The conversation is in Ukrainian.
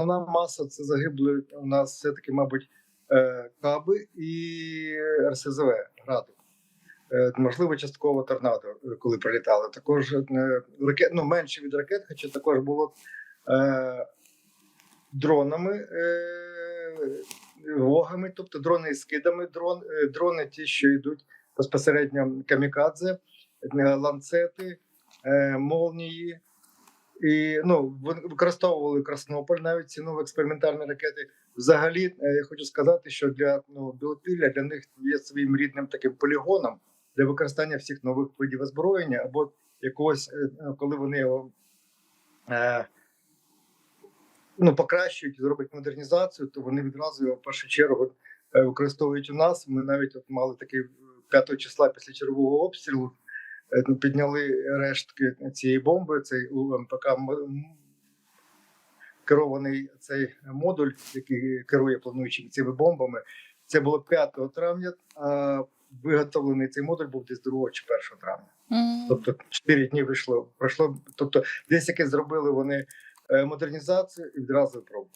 основна маса це загибли у нас все-таки, мабуть, е, каби і РСЗВ граду. Е, Можливо, частково торнадо, е, коли прилітали. Також ракет, ну, менше від ракет, хоча також було е, дронами, е, вогами, тобто дрони із скидами, дрон, дрони ті, що йдуть безпосередньо камікадзе, ланцети, молнії. І ну, використовували Краснополь, навіть ці нові експериментальні ракети. Взагалі, е, я хочу сказати, що для ну, Білопілля для них є своїм рідним таким полігоном для використання всіх нових видів озброєння, або якогось, е, ну, коли вони його е, ну, покращують, зроблять модернізацію, то вони відразу його в першу чергу е, використовують у нас. Ми навіть от мали такий 5 числа після чергового обстрілу. Підняли рештки цієї бомби, цей УМПК м- м- керований цей модуль, який керує плануючими цими бомбами. Це було 5 травня, а виготовлений цей модуль був десь 2 чи 1 травня. М. Тобто 4 дні вийшло. Пройшло. Тобто, десь яке зробили вони е, модернізацію і відразу пробу.